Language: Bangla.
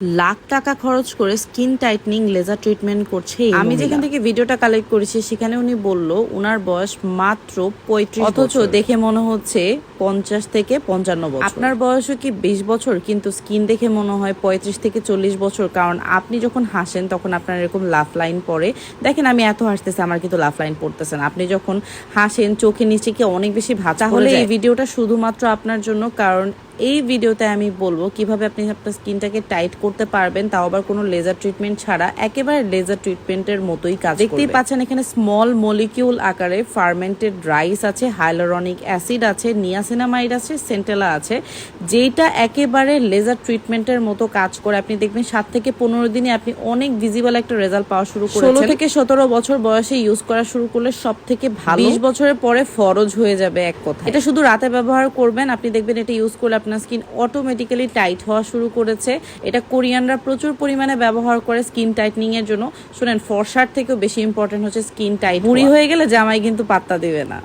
লাখ টাকা খরচ করে স্কিন টাইটনিং লেজার ট্রিটমেন্ট করছে আমি যেখান থেকে ভিডিওটা কালেক্ট করেছি সেখানে উনি বলল উনার বয়স মাত্র পঁয়ত্রিশ অথচ দেখে মনে হচ্ছে পঞ্চাশ থেকে পঞ্চান্ন বছর। আপনার বয়সও কি বিশ বছর কিন্তু স্কিন দেখে মনে হয় পঁয়ত্রিশ থেকে চল্লিশ বছর কারণ আপনি যখন হাসেন তখন আপনার এরকম লাফ লাইন পড়ে। দেখেন আমি এত হাসতেছি আমার কিন্তু লাফ লাইন পড়তেছে না। আপনি যখন হাসেন চোখের নিচে কি অনেক বেশি ভাঁচা হলে এই ভিডিওটা শুধুমাত্র আপনার জন্য কারণ এই ভিডিওতে আমি বলব কীভাবে আপনি আপনার স্কিনটাকে টাইট করতে পারবেন তাও আবার কোনো লেজার ট্রিটমেন্ট ছাড়া। একেবারে লেজার ট্রিটমেন্টের মতোই কাজ দেখতেই পাচ্ছেন এখানে স্মল মলিকিউল আকারে ফার্মেন্টেড রাইস আছে হাইলোরনিক অ্যাসিড আছে নিয়াসিনামাইড আছে সেন্টেলা আছে যেটা একেবারে লেজার ট্রিটমেন্টের মতো কাজ করে। আপনি দেখবেন সাত থেকে পনেরো দিনে আপনি অনেক ভিজিবল একটা রেজাল্ট পাওয়া শুরু করেছেন। ষোলো থেকে সতেরো বছর বয়সে ইউজ করা শুরু করলে সব থেকে ভালো। বিশ বছরের পরে ফরজ হয়ে যাবে এক কথা এটা শুধু রাতে ব্যবহার করবেন আপনি দেখবেন এটা ইউজ করলে আপনার স্কিন অটোমেটিক্যালি টাইট হওয়া শুরু করেছে। এটা কোরিয়ানরা প্রচুর পরিমাণে ব্যবহার করে স্কিন টাইটনিং এর জন্য। শুনেন ফর্সার থেকেও বেশি ইম্পর্টেন্ট হচ্ছে স্কিন টাইট বুড়ি হয়ে গেলে জামাই কিন্তু পাত্তা দেবে না।